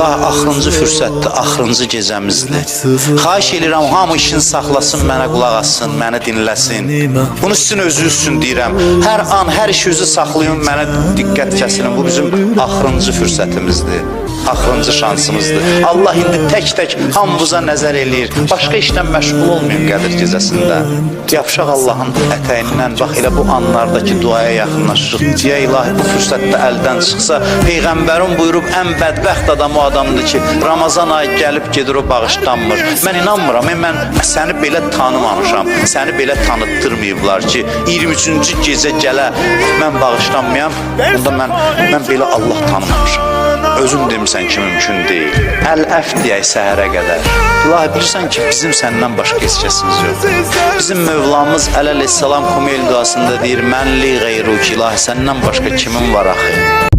İlahi axırıncı fürsətdir, axırıncı gecəmizdir. Xahiş edirəm hamı işini saxlasın, mənə qulaq assın, məni dinləsin. Bunu sizin özünüz üçün deyirəm. Hər an, hər işinizi saxlayın, mənə diqqət kəsin. Bu bizim axırıncı fürsətimizdir. Axırıncı şansımızdır. Allah indi tək-tək hamımıza nəzər eləyir. Başqa işlə məşğul olmayın Qədir gecəsində. Yapışaq Allahın ətəyindən, bax elə bu anlardakı duaya yaxınlaşırıq. Ya ilahi bu fürsətdə əldən çıxsa, peyğəmbərin buyurub ən bədbəxt adam o adamdır ki, Ramazan ayı gəlib gedir o bağışlanmır. Mən inanmıram, e, mən səni belə tanımamışam. Səni belə tanıtdırmayıblar ki, 23-cü gecə gələ mən bağışlanmayam. Bunda mən mən belə Allah tanımamışam. Özün demisən ki, mümkün deyil. Əl-əf deyək səhərə qədər. İlahi bilirsən ki, bizim səndən başqa heç kəsimiz yox. Bizim Mövlamız Əleyhissalam Kumeyl duasında deyir: "Mən li qeyru ki, ilahi səndən başqa kimin var axı?"